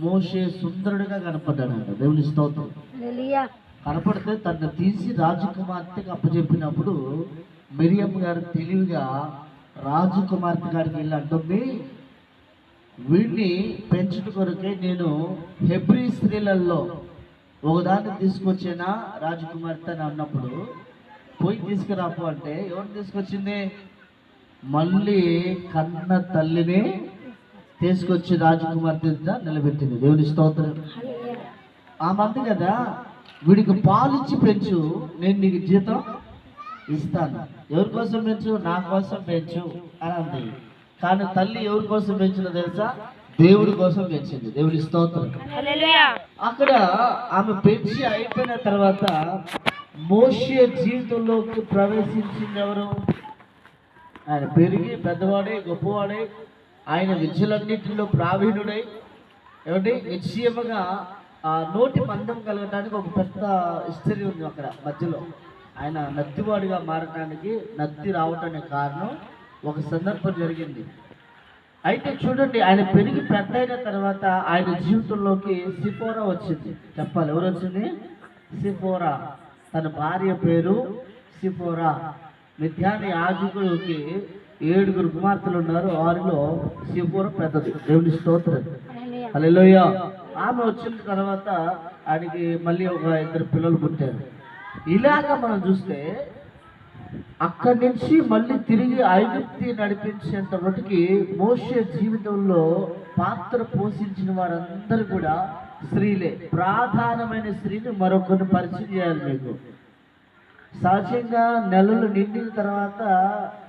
మోషే సుందరుడిగా కనపడ్డాడంట. దేవుని స్తోత్రం. కనపడితే తను తీసి రాజకుమార్తెకి అప్పచెప్పినప్పుడు మిరియం గారు తెలివిగా రాజకుమార్తె గారికి వెళ్ళి అంటుంది వీడిని పెంచుట కొరకే నేను హెబ్రీ స్త్రీలలో ఒకదాన్ని తీసుకొచ్చేనా రాజకుమార్తె అని అన్నప్పుడు పోయి తీసుకురాపు అంటే ఎవరు తీసుకొచ్చింది? మళ్ళీ కన్న తల్లిని తీసుకొచ్చి రాజకుమార్తె నిలబెట్టింది. దేవుని స్తోత్రం. హల్లెలూయా ఆ మంది కదా వీడికి పాలిచ్చి పెంచు నేను నీకు జీతం ఇస్తాను. ఎవరి కోసం పెంచు? నా కోసం పెంచు అని అంది. కానీ తల్లి ఎవరి కోసం పెంచిందో తెలుసా? దేవుడి కోసం పెంచింది. దేవుడి స్తోత్రం. అక్కడ ఆమె పెంచి అయిపోయిన తర్వాత మోషే జీవితంలోకి ప్రవేశించింది ఎవరు? ఆయన పెరిగి పెద్దవాడై గొప్పవాడై ఆయన విద్యలన్నింటిలో ప్రావీణుడై ఏమంటే నిశ్చయముగా ఆ నోటి మందం కలగడానికి ఒక పెద్ద హిస్టరీ ఉంది అక్కడ మధ్యలో. ఆయన నత్తివాడిగా మారడానికి నత్తి రావటానికి కారణం ఒక సందర్భం జరిగింది. అయితే చూడండి ఆయన పెరిగి పెద్ద అయిన తర్వాత ఆయన జీవితంలోకి సిఫోరా వచ్చింది. చెప్పాలి ఎవరు వచ్చింది? సిఫోరా. తన భార్య పేరు సిఫోరా. మిథ్యాని యాజకుడికి ఏడుగురు కుమార్తెలు ఉన్నారు. వారిలో సిఫోరా పెద్దది. దేవుని స్తోత్రం. హల్లెలూయా ఆమె వచ్చిన తర్వాత ఆయనకి మళ్ళీ ఒక ఇద్దరు పిల్లలు పుట్టారు. ఇలాగ మనం చూస్తే అక్కడి నుంచి మళ్ళీ తిరిగి ఐగుప్తి నడిపించేంత మటుకి మోషే జీవితంలో పాత్ర పోషించిన వారందరూ కూడా స్త్రీలే. ప్రధానమైన స్త్రీని మరొకరిని పరిచయం చేయాలి మీకు. సహజంగా నెలలు నిండిన తర్వాత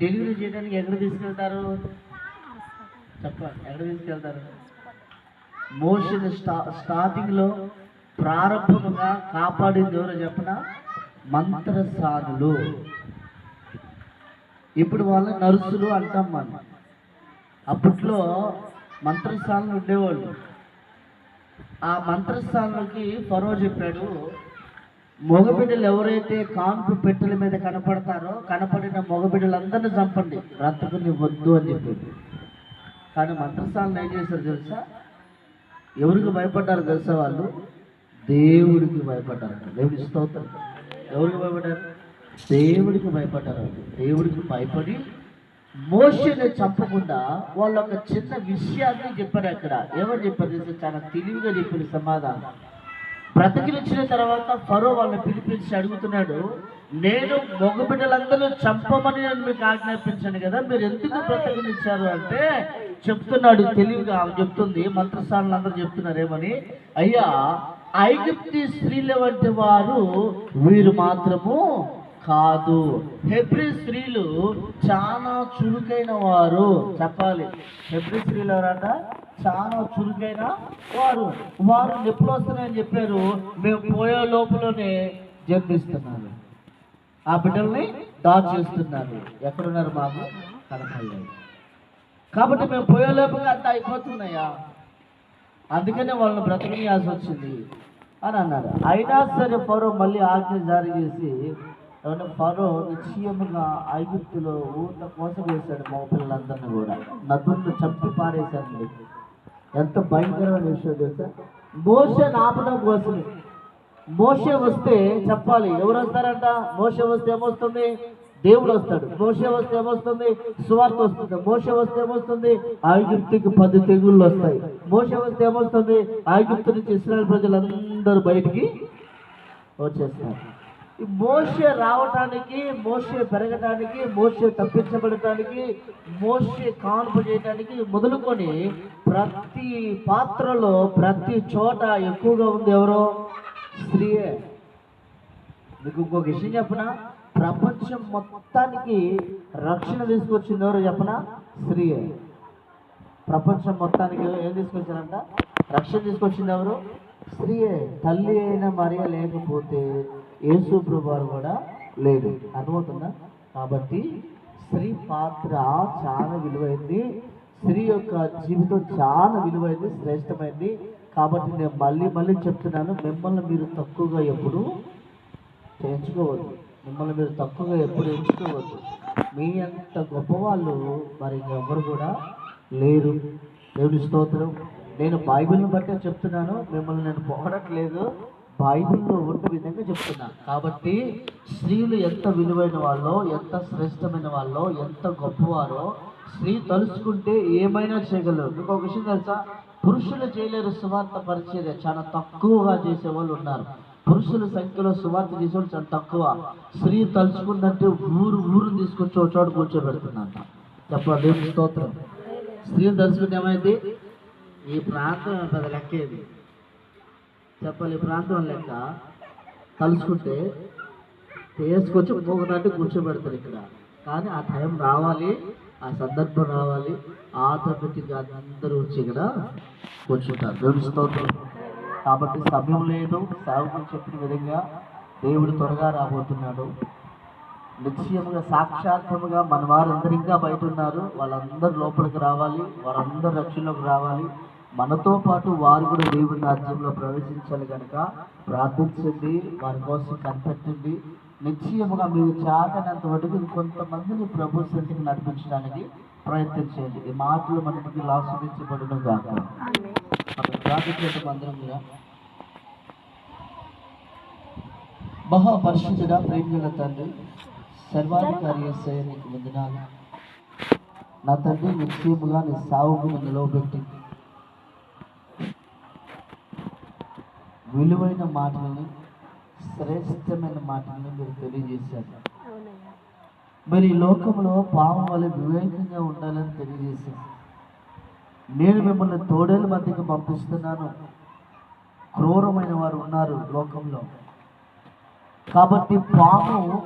డెలివరీ చేయడానికి ఎక్కడ తీసుకెళ్తారు? చెప్పండి ఎక్కడ తీసుకెళ్తారు? మోషన్ స్టా స్టార్టింగ్లో ప్రారంభముగా కాపాడింది ఎవరో చెప్పిన? మంత్రసానులు. ఇప్పుడు వాళ్ళ నర్సులు అంటాం మనం. అప్పట్లో మంత్రస్థానాలు ఉండేవాళ్ళు. ఆ మంత్రస్థానాలకి ఫరో చెప్పాడు మగబిడ్డలు ఎవరైతే కాన్పు పెట్టెల మీద కనపడతారో కనపడిన మగబిడ్డలందరినీ చంపండి. బ్రతకుని వద్దు అని చెప్పింది. కానీ మంత్రస్థానం ఏం చేశారు తెలుసా? ఎవరికి భయపడ్డారు తెలుసా వాళ్ళు? దేవుడికి భయపడ్డారు. దేవుడి స్తోత్రం. ఎవరికి భయపడ్డారు? దేవుడికి భయపడ్డారు దేవుడికి భయపడి మోషని చంపకుండా వాళ్ళు ఒక చిన్న విషయాన్ని చెప్పారు అక్కడ. ఏమని చెప్పారు తెలుసా? చాలా తెలివిగా చెప్పారు సమాధానం. బ్రతికిలిచ్చిన తర్వాత ఫరో వాళ్ళని పిలిపించి అడుగుతున్నాడు నేను మగబిడ్డలందరూ చంపమని నేను మీకు ఆజ్ఞాపించాను కదా మీరు ఎందుకు బ్రతకనిచ్చారు? అంటే చెప్తున్నాడు తెలివిగా ఆమె చెప్తుంది మంత్రస్థానాలు అందరూ చెప్తున్నారు ఏమని అయ్యా ఐగుప్తి స్త్రీల వంటి వారు వీరు మాత్రము కాదు. హెబ్రి స్త్రీలు చాలా చురుకైన వారు. చెప్పాలి. హెబ్రి స్త్రీలు ఎవరంట? చాలా చురుకైన వారు. వారు నొప్పులు వస్తున్నాయని చెప్పారు. మేము పోయే లోపలనే జన్మిస్తున్నారు ఆ బిడ్డల్ని దాచేస్తున్నారు ఎక్కడున్నారు మాకు కనపడలేదు. కాబట్టి మేము పోయే లోపల అంత అయిపోతున్నాయా? అందుకనే వాళ్ళని బ్రతకనియాల్సి వచ్చింది. అని అన్నారు అయినా సరే ఫరో మళ్ళీ ఆజ్ఞ జారీ చేసి ఏమంటే ఫరో నిశ్చయముగా ఐగుప్తులో ఊర్ల కోసం వేశాడు మగ పిల్లలందరినీ కూడా. నదులను చంపి పారేశాడు ఎంత భయంకరమైన విషయం తెలుసా? మోస నాపడం కోసం. మోసే వస్తే చెప్పాలి. ఎవరు వస్తారంట? మోసే వస్తే ఏమొస్తుంది? దేవుడు వస్తాడు. మోసే వస్తే ఏమొస్తుంది? సువార్త వస్తుంది. మోసే వస్తే ఏమొస్తుంది? ఐగుప్తికి పది తెగుళ్ళు వస్తాయి. మోసే వస్తే ఏమొస్తుంది? ఐగుప్తు నుంచి ఇస్రాయల్ ప్రజలందరూ బయటికి వచ్చేస్తారు. మోసే రావటానికి మోసే పెరగటానికి మోసే తప్పించబడటానికి మోసే కాన్పు చేయటానికి మొదలుకొని ప్రతి పాత్రలో ప్రతి చోట ఎక్కువగా ఉంది ఎవరో? స్త్రీయే. మీకు ఇంకొక విషయం చెప్పనా? ప్రపంచం మొత్తానికి రక్షణ తీసుకొచ్చింది ఎవరు చెప్పనా? స్త్రీయే. ప్రపంచం మొత్తానికి ఏం తీసుకొచ్చారంట? రక్షణ తీసుకొచ్చింది ఎవరు? స్త్రీయే. తల్లి అయిన మరియ లేకపోతే యేసు ప్రభువారు కూడా లేడు అర్థమవుతుందా? కాబట్టి స్త్రీ పాత్ర చాలా విలువైంది. స్త్రీ యొక్క జీవితం చాలా విలువైంది శ్రేష్టమైంది. కాబట్టి నేను మళ్ళీ మళ్ళీ చెప్తున్నాను మిమ్మల్ని మీరు తక్కువగా ఎప్పుడు చేయించుకోవద్దు. మిమ్మల్ని మీరు తక్కువగా ఎప్పుడు ఎంచుకోవద్దు. మీ అంత గొప్పవాళ్ళు మరి ఎవరు కూడా లేరు. దేవుడి స్తోత్రం. నేను బైబిల్ని బట్టే చెప్తున్నాను మిమ్మల్ని నేను పొగడట్లేదు. బైబిల్లో ఉన్న విధంగా చెప్తున్నాను కాబట్టి స్త్రీలు ఎంత విలువైన వాళ్ళో ఎంత శ్రేష్టమైన వాళ్ళో ఎంత గొప్పవారో స్త్రీ తలుచుకుంటే ఏమైనా చేయగలరు. మీకు ఒక విషయం తెలుసా? పురుషులు చేయలేరు సువార్త పరిచర్య చాలా తక్కువగా చేసే వాళ్ళు ఉన్నారు. పురుషుల సంఖ్యలో సువార్త చేసేవాళ్ళు చాలా తక్కువ. స్త్రీ తలుచుకుందంటే ఊరు ఊరు తీసుకొచ్చి ఒక చోట కూర్చోబెడుతుందంట చెప్ప దేవుని స్తోత్రం. స్త్రీలు తలుచుకుంటే ఏమైంది? ఈ ప్రాంతం పెద్ద లెక్కేది చెప్పాలి ప్రాంతం లెక్క తలుచుకుంటే తీసుకొచ్చి మూగదాటి కూర్చోబెడతారు ఇక్కడ. కానీ ఆ టైం రావాలి ఆ సందర్భం రావాలి. ఆటోమేటిక్గా అందరూ వచ్చి ఇక్కడ కూర్చుంటారు. కాబట్టి సమయం లేదు సేవకులు చెప్పిన విధంగా దేవుడు త్వరగా రాబోతున్నాడు. నిశ్చయముగా సాక్షాత్ముగా మన వారందరూ ఇంకా బయట ఉన్నారు. వాళ్ళందరూ లోపలికి రావాలి వారందరూ రక్షణలోకి రావాలి. మనతో పాటు వారు కూడా దేవుని రాజ్యంలో ప్రవేశించాలి కనుక ప్రార్థించండి వారి కోసం కనిపెట్టండి. నిశ్చయముగా మీరు చాటనంత వరకు కొంతమందిని ప్రభు సన్నిధికి నడిపించడానికి ప్రయత్నం చేయండి. ఈ మాటలు మనకి ఆస్వాదించబడడం కాక ప్రార్థించడం అందరం కూడా మహాపరిశుద్ధుడ ప్రేమిల తండ్రి సర్వాధికారి యేసయ్య నీకు వందనాలు. నా తండ్రి నిశ్చయముగా నీ సాగును నిలవబెట్టి విలువైన మాటలని శ్రేష్టమైన మాటలని మీరు తెలియజేశారు. మరి ఈ లోకంలో పాపం వల్ల వివేకంగా ఉండాలని తెలియజేశారు. నేను మిమ్మల్ని తోడేల మధ్యకి పంపిస్తున్నాను. క్రూరమైన వారు ఉన్నారు లోకంలో. కాబట్టి పాము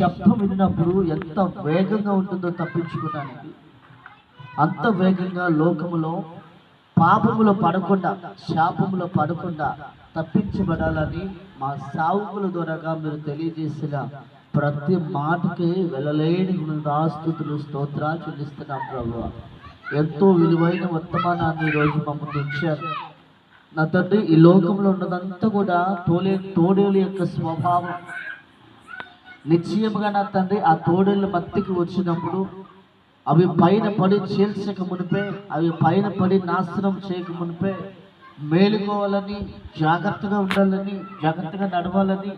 శబ్దం వినినప్పుడు ఎంత వేగంగా ఉంటుందో తప్పించుకోవడానికి అంత వేగంగా లోకములో పాపములో పడకుండా శాపములో పడకుండా తప్పించబడాలని మా సావుకుల ద్వారా మీరు తెలియజేసిన ప్రతి మాటకి వెళ్ళలేని రాస్తుతులు స్తోత్రాలు చెల్లిస్తున్నాం ప్రభు ఎంతో విలువైన వర్తమానాన్ని ఈరోజు మమ్మల్ని ఇచ్చారు నా తండ్రి ఈ లోకంలో ఉన్నదంతా కూడా తోలే తోడేలు యొక్క స్వభావం. నిశ్చయముగా నా తండ్రి ఆ తోడేళ్ళ మత్తికి వచ్చినప్పుడు అవి పైన పడి చీల్చక మునిపే అవి పైన పడి నాశనం చేయక మునిపే మేలుకోవాలని జాగ్రత్తగా ఉండాలని జాగ్రత్తగా నడవాలని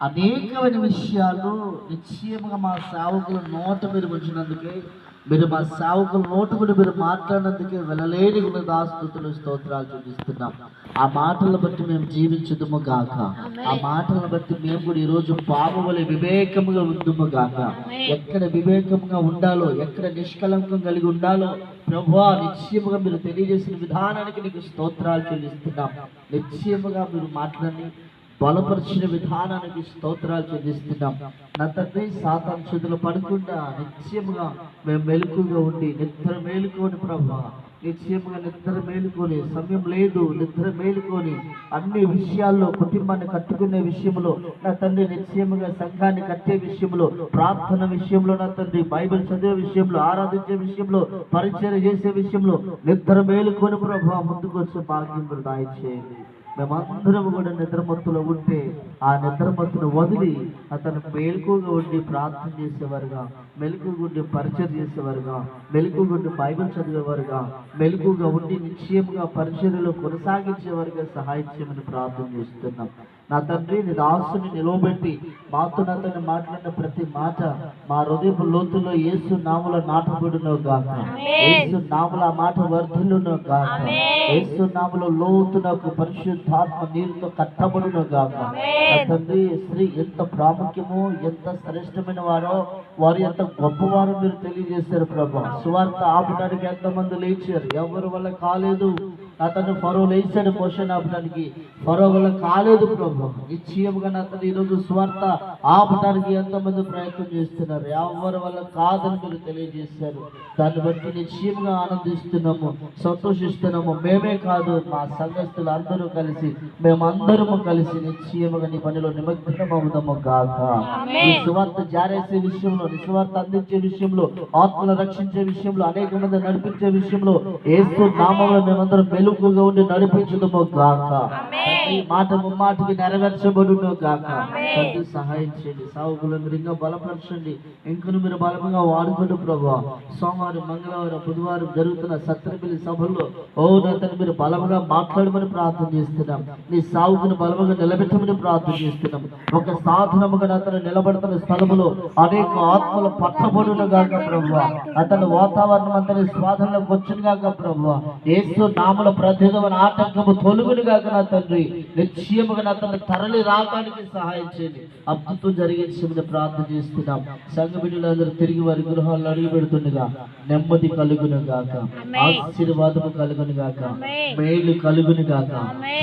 అనేకమైన విషయాలు నిశ్చయముగా మా సేవకుల నోట మీరు వచ్చినందుకే మీరు మా సేవకుల నోట కూడా మీరు మాట్లాడినందుకే వెళ్ళలేని దాస్తుతులు స్తోత్రాలు చూపిస్తున్నాం ఆ మాటలను బట్టి మేము జీవించుదుము గాక. ఆ మాటలను బట్టి మేము కూడా ఈరోజు పాము వలె వివేకముగా ఉందుము గాక. ఎక్కడ వివేకముగా ఉండాలో ఎక్కడ నిష్కలంకం కలిగి ఉండాలో ప్రభా నిశ్చయముగా మీరు తెలియజేసిన విధానానికి నీకు స్తోత్రాలు చెల్లిస్తున్నాం. నిశ్చయముగా మీరు మాట్లాడి బలపరిచిన విధానానికి స్తోత్రాలు చెల్లిస్తున్నాం. నా తండ్రి సాతాన్ చేతులు పడకుండా నిత్యముగా మేము మెలకుగా ఉండి నిద్ర మేలుకోని ప్రభా నిత్యముగా నిద్ర మేలుకొని సమయం లేదు నిద్ర మేలుకొని అన్ని విషయాల్లో కుటుంబాన్ని కట్టుకునే విషయంలో నా తండ్రి నిశ్చయముగా సంఘాన్ని కట్టే విషయంలో ప్రార్థన విషయంలో నా తండ్రి బైబిల్ చదివే విషయంలో ఆరాధించే విషయంలో పరిచయం చేసే విషయంలో నిద్ర మేలుకొని ప్రభా ముందుకు వచ్చే భాగ్యం దాయి చేయండి మేమందరం కూడా నిద్రమత్తులో ఉంటే ఆ నిద్రమత్తును వదిలి అతను మేలుకుగా ఉండి ప్రార్థన చేసేవారుగా మెలకుగా ఉండి పరిచయం చేసేవారుగా మెలకుగా ఉండి బైబిల్ చదివేవారుగా మెలకుగా ఉండి నిశ్చయముగా పరిచర్యలో కొనసాగించేవారుగా సహాయం చేయమని ప్రార్థన చేస్తున్నాం. నా తండ్రి నీ దాసుని నిలవబెట్టి మాతో నా తండ్రి మాట్లాడిన ప్రతి మాట మా హృదయపు లోతులో యేసు నాముల నాటబడును గాక. యేసు నాముల మాట వర్ధులను గాక. యేసు నాములో లోతునకు పరిశుద్ధాత్మ నీరుతో కట్టబడును గాక. నా తండ్రి స్త్రీ ఎంత ప్రాముఖ్యమో ఎంత శ్రేష్టమైన వారో వారు ఎంత గొప్పవారో మీరు తెలియజేశారు ప్రభా. సువార్త ఆపడానికి ఎంతమంది లేచారు? ఎవరి వల్ల కాలేదు? అతను ఫరో లేచాడు పోషణ ఆపడానికి. ఫరో వల్ల కాలేదు ప్రభు. నిశ్చయముగా అతను ఈరోజు స్వార్థ ఆపడానికి ఎంతమంది ప్రయత్నం చేస్తున్నారు? ఎవరి వల్ల కాదని మీరు తెలియజేశారు. దాన్ని బట్టి నిశ్చయముగా ఆనందిస్తున్నాము సంతోషిస్తున్నాము. మేమే కాదు మా సంఘస్థులు అందరూ కలిసి మేమందరము కలిసి నిశ్చయముగా నీ పనిలో నిమగ్నం అవుదాము గాక ఈ సువార్త జారేసే విషయంలో నీ సువార్త అందించే విషయంలో ఆత్మను రక్షించే విషయంలో అనేక మంది నడిపించే విషయంలో ఏసు నామంలో మేమందరం వెలువ వెలుగుగా ఉండి నడిపించదము గాక. ఈ మాట ముమ్మాటికి నెరవేర్చబడును గాక. తండ్రి సహాయం చేయండి. సాగుకులను మీరు ఇంకా బలపరచండి. ఇంకను మీరు బలముగా వాడుకోండి ప్రభా. సోమవారం మంగళవారం బుధవారం జరుగుతున్న సత్రపిల్లి సభల్లో ఓ నా తండ్రి మీరు బలముగా మాట్లాడమని ప్రార్థన చేస్తున్నాం. నీ సాగుకుని బలముగా నిలబెట్టమని ప్రార్థన చేస్తున్నాం. ఒక సాధనముగా అతను నిలబడుతున్న స్థలములో అనేక ఆత్మలు పట్టబడును గాక ప్రభు. అతని వాతావరణం అతని స్వాధనలోకి వచ్చును గాక ప్రభు. ఏసు నామల ప్రతిదమైన ఆటంకము తొలుగును గాక నా తండ్రి. నిశ్చయముగా నా తండ్రి తరలి రావడానికి సహాయం చేయండి. అద్భుతం జరిగించమని ప్రార్థన చేస్తున్నాం. సంఘ బిడ్డలందరూ తిరిగి వారి గృహాల్లో అడుగు పెడుతుండగా నెమ్మది కలుగును గాక. ఆశీర్వాదము కలుగును గాక. మేలు కలుగును గాక.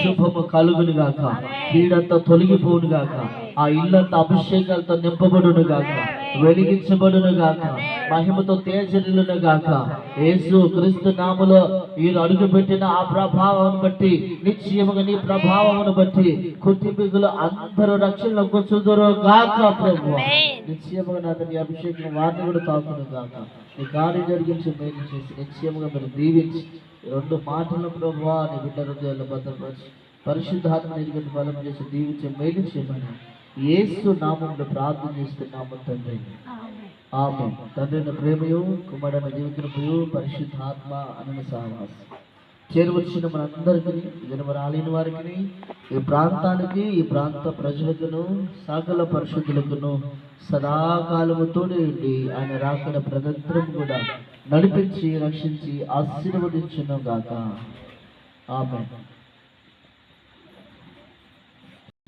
శుభము కలుగును గాక. కీడంతా తొలగిపోవును గాక. ఆ ఇల్లంతా అభిషేకాలతో నింపబడును గాక. వెలిగించబడును గాక మహిమతో తేజరిల్లును గాక యేసు క్రీస్తు నామలో ఈ అడుగు పెట్టిన ఆ ప్రభావం బట్టి నిశ్చయముగా నీ ప్రభావమును బట్టి కుటుంబీకులు అందరూ రక్షణలో కూర్చుందరు గాక ప్రభు నిశ్చయముగా నా అభిషేకం వారిని కూడా తాకును గాక నీ కార్యం జరిగించి మేలు చేసి నిశ్చయముగా మీరు దీవించి రెండు మాటల ప్రభు నీ బిడ్డ హృదయాల్లో భద్రపరిచి పరిశుద్ధాత్మ బలం చేసి దీవించి మేలు చేయమని యేసు నామంలో ప్రార్థన చేస్తున్నాము తండ్రి. ఆమె తండ్రిన ప్రేమయు కుమారుడైన జీవితనయు పరిశుద్ధాత్మ అన్న సహవాసం చేరువచ్చిన మనందరికీ జన్మ రాలేని వారికి ఈ ప్రాంతానికి ఈ ప్రాంత ప్రజలకును సకల పరిశుద్ధులకును సదాకాలముతో ఉండి ఆయన రాకడ ప్రదంతరం కూడా నడిపించి రక్షించి ఆశీర్వదించును గాక. ఆమె